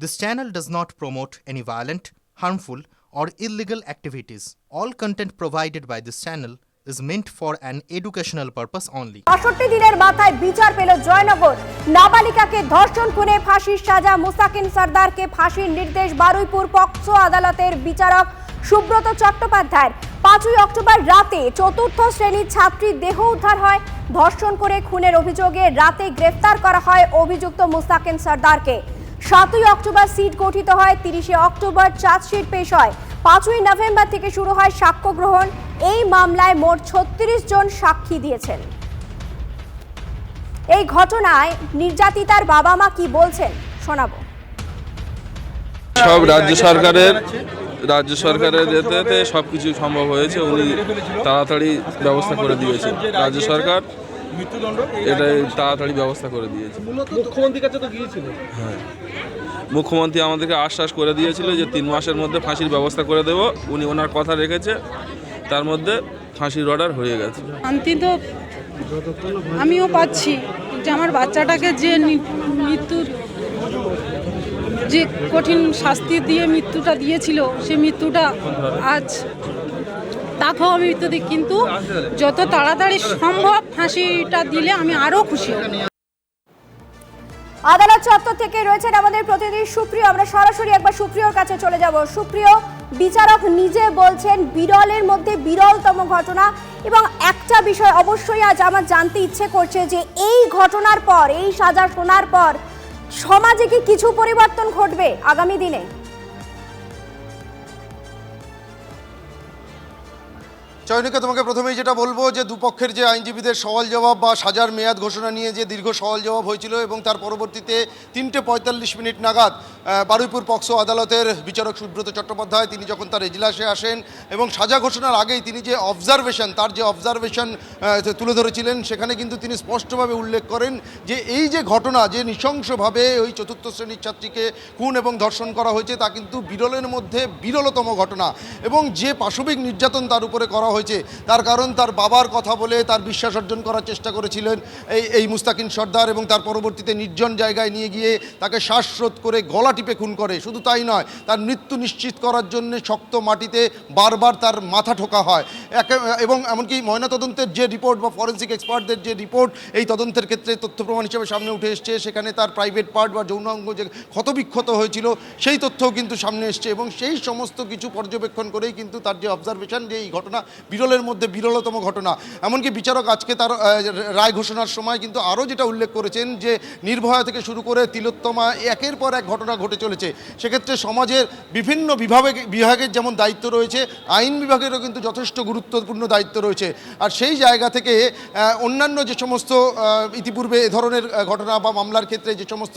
This channel does not promote any violent, harmful, or illegal activities. All content provided by this channel is meant for an educational purpose only. বাষট্টি দিনের মাথায় বিচার পেল জয়নগর নাবালিকাকে ধর্ষণ খুনে ফাঁসির সাজা মুসাকিন সর্দারকে ফাঁসির নির্দেশ বারুইপুর পক্সো আদালতের বিচারক সুব্রত চট্টোপাধ্যায়ের পাঁচই অক্টোবর রাতে চতুর্থ শ্রেণির ছাত্রীর দেহ উদ্ধার হয় ধর্ষণ করে খুনের অভিযোগে রাতে গ্রেফতার করা হয় অভিযুক্ত মুস্তাকিন সর্দারকে সাতই অক্টোবর সিট গঠিত হয়, তিরিশে অক্টোবর চার্জশিট পেশ হয়। পাঁচই নভেম্বর থেকে শুরু হয় সাক্ষ্য গ্রহণ। এই মামলায় মোট ছত্রিশ জন সাক্ষী দিয়েছেন। এই ঘটনায় নির্যাতিতার বাবা মা কি বলছেন, শোনাবো। সব রাজ্য সরকারের রাজ্য সরকারের এতে সব কিছু সম্ভব হয়েছে। উনি তাড়াতাড়ি ব্যবস্থা করে দিয়েছে রাজ্য সরকার এটাই তাড়াতাড়ি ব্যবস্থা করে দিয়েছে। মুখ্যমন্ত্রীর কাছে তো গিয়েছিল। মুখ্যমন্ত্রী আমাদেরকে আশ্বাস করে দিয়েছিল যে তিন মাসের মধ্যে ফাঁসির ব্যবস্থা করে দেব। উনি ওনার কথা রেখেছে। তার মধ্যে ফাঁসির অর্ডার হয়ে গেছে। শান্তি তো আমিও পাচ্ছি যে আমার বাচ্চাটাকে যে মৃত্যুর যে কঠিন শাস্তি দিয়ে মৃত্যুটা দিয়েছিল সে মৃত্যুটা আজ তাকেও আমি মৃত্যু কিন্তু যত তাড়াতাড়ি সম্ভব ফাঁসিটা দিলে আমি আরও খুশি হব। আদালত চত্বর থেকে রয়েছেন আমাদের প্রতিনিধি সুপ্রিয়। আমরা সরাসরি একবার সুপ্রিয়র কাছে চলে যাব। সুপ্রিয়, বিচারক নিজে বলছেন, বিরলের মধ্যে বিরলতম ঘটনা এবং একটা বিষয় অবশ্যই আজ আমার জানতে ইচ্ছে করছে যে এই ঘটনার পর, এই সাজা শোনার পর সমাজে কি কিছু পরিবর্তন ঘটবে আগামী দিনে? চয়নিকা তোমাকে প্রথমেই যেটা বলব যে দুপক্ষের যে আইনজীবীদের সওয়াল জবাব বা সাজার মেয়াদ ঘোষণা নিয়ে যে দীর্ঘ সওয়াল জবাব হয়েছিল এবং তার পরবর্তীতে তিনটে পঁয়তাল্লিশ মিনিট নাগাদ বারুইপুর পক্সো আদালতের বিচারক সুব্রত চট্টোপাধ্যায়, তিনি যখন তার এজলাসে আসেন এবং সাজা ঘোষণার আগেই তিনি যে অবজারভেশন তার যে অবজারভেশন তুলে ধরেছিলেন, সেখানে কিন্তু তিনি স্পষ্টভাবে উল্লেখ করেন যে এই যে ঘটনা, যে নৃশংসভাবে ওই চতুর্থ শ্রেণির ছাত্রীকে খুন এবং ধর্ষণ করা হয়েছে, তা কিন্তু বিরলের মধ্যে বিরলতম ঘটনা। এবং যে পাশবিক নির্যাতন তার উপরে করা হয়েছে, তার কারণ তার বাবার কথা বলে তার বিশ্বাস অর্জন করার চেষ্টা করেছিলেন এই এই মুস্তাকিন সর্দার এবং তার পরবর্তীতে নির্জন জায়গায় নিয়ে গিয়ে তাকে শ্বাসরোধ করে গলা টিপে খুন করে, শুধু তাই নয়, তার মৃত্যু নিশ্চিত করার জন্য শক্ত মাটিতে বারবার তার মাথা ঠোকা হয়। এবং এমনকি ময়নাতদন্তের যে রিপোর্ট বা ফরেন্সিক এক্সপার্টদের যে রিপোর্ট, এই তদন্তের ক্ষেত্রে তথ্য প্রমাণ হিসেবে সামনে উঠে এসছে। সেখানে তার প্রাইভেট পার্ট বা যৌনাঙ্গ যে ক্ষতবিক্ষত হয়েছিল, সেই তথ্যও কিন্তু সামনে এসছে এবং সেই সমস্ত কিছু পর্যবেক্ষণ করেই কিন্তু তার যে অবজারভেশন যে এই ঘটনা বিরলের মধ্যে বিরলতম ঘটনা। এমনকি বিচারক আজকে তার রায় ঘোষণার সময় কিন্তু আরও যেটা উল্লেখ করেছেন যে, নির্ভয়া থেকে শুরু করে তিলোত্তমা একের পর এক ঘটনা ঘটে চলেছে। সেক্ষেত্রে সমাজের বিভিন্ন বিভাগে বিভাগের যেমন দায়িত্ব রয়েছে, আইন বিভাগেরও কিন্তু যথেষ্ট গুরুত্বপূর্ণ দায়িত্ব রয়েছে। আর সেই জায়গা থেকে অন্যান্য যে সমস্ত ইতিপূর্বে এ ধরনের ঘটনা বা মামলার ক্ষেত্রে যে সমস্ত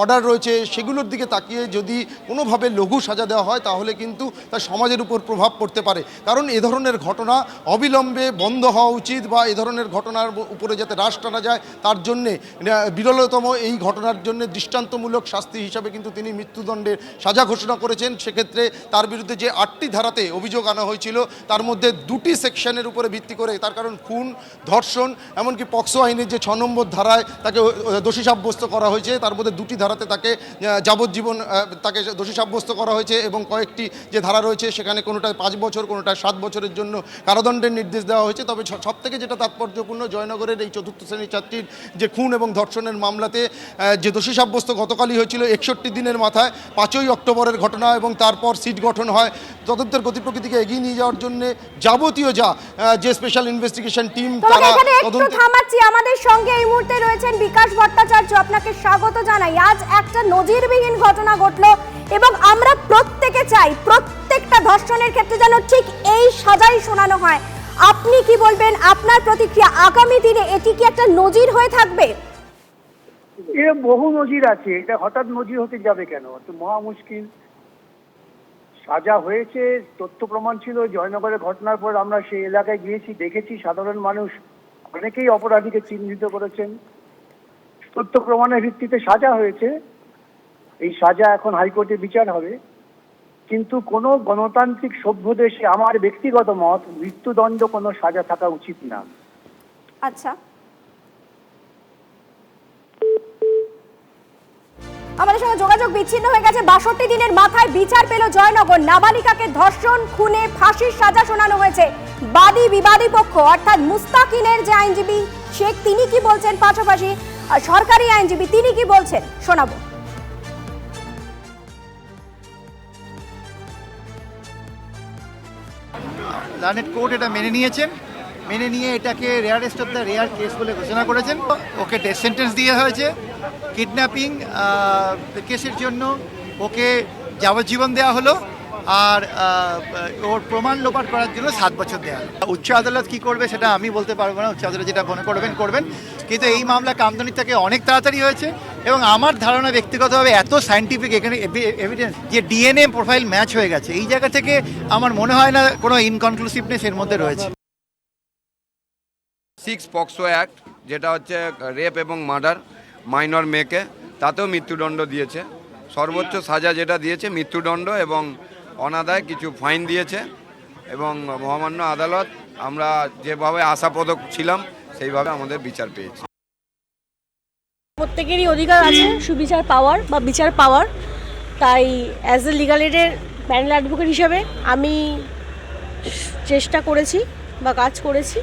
অর্ডার রয়েছে, সেগুলোর দিকে তাকিয়ে যদি কোনোভাবে লঘু সাজা দেওয়া হয়, তাহলে কিন্তু তার সমাজের উপর প্রভাব পড়তে পারে। কারণ এ ধরনের ঘটনা অবিলম্বে বন্ধ হওয়া উচিত বা এ ধরনের ঘটনার উপরে যাতে হ্রাস টানা যায়, তার জন্যে বিরলতম এই ঘটনার জন্য দৃষ্টান্তমূলক শাস্তি হিসাবে কিন্তু তিনি মৃত্যুদণ্ডের সাজা ঘোষণা করেছেন। সেক্ষেত্রে তার বিরুদ্ধে যে আটটি ধারাতে অভিযোগ আনা হয়েছিল, তার মধ্যে দুটি সেকশনের উপরে ভিত্তি করে, তার কারণ খুন, ধর্ষণ, এমনকি পক্সো আইনের যে ছ নম্বর ধারায় তাকে দোষী সাব্যস্ত করা হয়েছে, তার মধ্যে দুটি ধারাতে তাকে যাবজ্জীবন তাকে দোষী সাব্যস্ত করা হয়েছে এবং কয়েকটি যে ধারা রয়েছে, সেখানে কোনোটায় পাঁচ বছর, কোনোটায় সাত বছরের জন্য কারাদণ্ডের নির্দেশ দেওয়া হয়েছে। তবে সব থেকে যেটা তাৎপর্যপূর্ণ, জয়নগরের এই চতুর্থ শ্রেণির ছাত্রীর যে খুন এবং ধর্ষণের মামলাতে যে দোষী সাব্যস্ত গতকালই হয়েছিল, একষট্টি দিনের মাথায় পাঁচই অক্টোবরের ঘটনা এবং তারপর সিট গঠন হয় তদন্তের গতি প্রকৃতিকে এগিয়ে নিয়ে যাওয়ার জন্য যাবতীয় যা যে স্পেশাল ইনভেস্টিগেশন টিম এখানে থামাচ্ছি আমাদের সঙ্গে এই মুহূর্তে রয়েছেন বিকাশ ভট্টাচার্য আপনাকে স্বাগত জানাই। আজ একটা নজিরবিহীন ঘটনা ঘটলো এবং আমরা প্রত্যেকে চাই প্রত্যেকটা ধর্ষণের ক্ষেত্রে যেন ঠিক এই সাজাই শোনানো হয়। আপনি কি বলবেন? আপনার প্রতিক্রিয়া আগামী দিনে এটি কি একটা নজির হয়ে থাকবে? এ বহু নজির আছে, এটা হঠাৎ নজির হতে যাবে কেন? মহা মুশকিল। সাজা হয়েছে, তথ্য প্রমাণ ছিল জয়নগরের ঘটনার পর আমরা সেই এলাকায় গিয়েছি, দেখেছি সাধারণ মানুষ অনেকেই অপরাধীকে চিহ্নিত করেছেন। তথ্য প্রমাণের ভিত্তিতে সাজা হয়েছে। এই সাজা এখন হাইকোর্টে বিচার হবে। কিন্তু কোনো গণতান্ত্রিক সভ্য দেশে আমার ব্যক্তিগত মত মৃত্যুদণ্ড কোনো সাজা থাকা উচিত না। আচ্ছা। আমাদের সঙ্গে যোগাযোগ বিচ্ছিন্ন হয়ে গেছে। বাষট্টি দিনের মাথায় বিচার পেল জয়নগর। নাবালিকাকে ধর্ষণ, খুনে, ফাঁসির সাজা শোনানো হয়েছে। বাদী বিবাদী পক্ষ, অর্থাৎ মুস্তাকিনের যে আইনজীবী শেখ তিনি কি বলছেন পাশাপাশি সরকারি আইনজীবী, তিনি কি বলছেন? শোনাবো। লার্নেট কোর্ট এটা মেনে নিয়েছেন। মেনে নিয়ে এটাকে rarest of the rare case বলে ঘোষণা করেছেন। ওকে ডেথ সেন্টেন্স দিয়ে হয়েছে। কিডন্যাপিং কেসের জন্য ওকে যাবজ্জীবন দেওয়া হলো আর ওর প্রমাণ লোপাট করার জন্য সাত বছর দেওয়া উচ্চ আদালত কি করবে সেটা আমি বলতে পারব না, উচ্চ আদালত যেটা মনে করবেন করবেন। কিন্তু এই মামলা কামদনি থেকে অনেক তাড়াতাড়ি হয়েছে এবং আমার ধারণা ব্যক্তিগতভাবে এত সায়েন্টিফিক এখানে এভিডেন্স যে ডিএনএ প্রোফাইল ম্যাচ হয়ে গেছে, এই জায়গা থেকে আমার মনে হয় না কোনো ইনকনক্লুসিভনেস এর মধ্যে রয়েছে। সিক্স পক্সো অ্যাক্ট যেটা হচ্ছে রেপ এবং মার্ডার মাইনর মেয়েকে, তাতেও মৃত্যুদণ্ড দিয়েছে। সর্বোচ্চ সাজা যেটা দিয়েছে, মৃত্যুদণ্ড এবং অনাদায় কিছু ফাইন দিয়েছে এবং মহামান্য আদালত, আমরা যেভাবে আশাপদক ছিলাম, সেইভাবে আমাদের বিচার পেয়েছি। প্রত্যেকেরই অধিকার আছে, সুবিচার পাওয়ার বা বিচার পাওয়ার। তাই অ্যাজ এ লিগাল এডের প্যানেল অ্যাডভোকেট হিসাবে আমি চেষ্টা করেছি বা কাজ করেছি।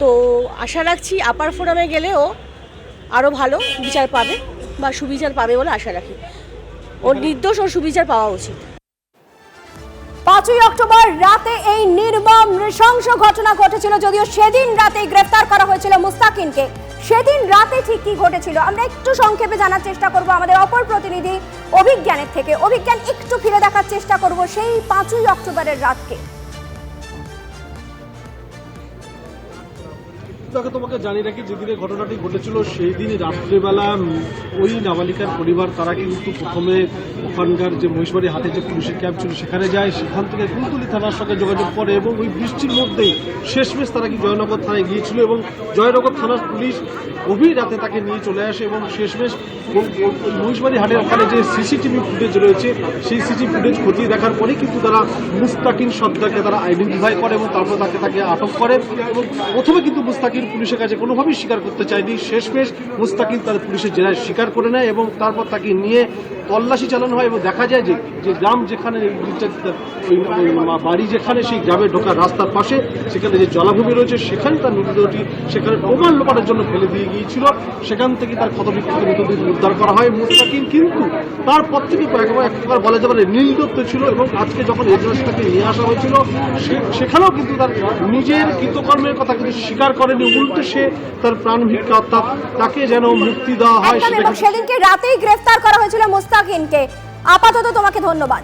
তো আশা রাখছি আপার ফোরামে গেলেও আরও ভালো বিচার পাবে বা সুবিচার পাবে বলে আশা রাখি। ওর নির্দোষ ও সুবিচার পাওয়া উচিত। পাঁচই অক্টোবর রাতে এই নির্মম নৃশংস ঘটনা ঘটেছিল যদিও সেদিন রাতেই গ্রেফতার করা হয়েছিল মুস্তাকিনকে সেদিন রাতে ঠিক কি ঘটেছিল আমরা একটু সংক্ষেপে জানার চেষ্টা করব। আমাদের অপর প্রতিনিধি অভিজ্ঞানের থেকে। অভিজ্ঞান, একটু ফিরে দেখার চেষ্টা করব সেই পাঁচই অক্টোবরের রাতকে। তাকে তোমাকে জানিয়ে রাখি, যেদিনে ঘটনাটি ঘটেছিল সেই দিনই রাত্রেবেলা ওই নাবালিকার পরিবার, তারা কিন্তু প্রথমে ওখানকার যে মহিষবাড়ি হাতে যে পুলিশের ক্যাম্প ছিল, সেখানে যায়, সেখান থেকে কুলতুলি থানার সঙ্গে যোগাযোগ করে এবং ওই বৃষ্টির মধ্যেই শেষমেশ তারা কি জয়নগর থানায় গিয়েছিল এবং জয়নগর থানার পুলিশ গভীর রাতে তাকে নিয়ে চলে আসে এবং শেষমেশ মহিষবাড়ি হাটের ওখানে যে সিসিটিভি ফুটেজ রয়েছে, সেই সিসিটিভি ফুটেজ খতিয়ে দেখার পরে কিন্তু তারা মুস্তাকিন সর্দারকে তারা আইডেন্টিফাই করে এবং তারপর তাকে তাকে আটক করে এবং প্রথমে কিন্তু মুস্তাকিন পুলিশের কাছে কোনোভাবেই স্বীকার করতে চায়নি। শেষমেশ মুস্তাকিন তার পুলিশের জেলায় স্বীকার করে নেয় এবং তারপর তাকে নিয়ে তল্লাশি চালানো হয় এবং দেখা যায় যে গ্রাম যেখানে বাড়ি যেখানে সেই গ্রামে ঢোকার রাস্তার পাশে সেখানে যে জলাভূমি রয়েছে, সেখানে তার মৃতদেহটি সেখানে প্রমাণ লোপাটের জন্য ফেলে দিয়ে গিয়েছিল। সেখান থেকে তার ক্ষতবিক্ষত মৃতদেহ উদ্ধার করা হয়। মুস্তাকিম কিন্তু তারপর থেকে একবার এক প্রকার বলা যাবে নীলদত্ত ছিল এবং আজকে যখন এজেন্সটাকে নিয়ে আসা হয়েছিল সেখানেও কিন্তু তার নিজের কৃতকর্মের কথা কিন্তু স্বীকার করেনি। উল্টে সে তার প্রাণ ভিক্ষা অর্থাৎ তাকে যেন মুক্তি দেওয়া হয় সেদিনকে রাতেই গ্রেফতার করা হয়েছিল মুস্তাকিনকে আপাতত তোমাকে ধন্যবাদ।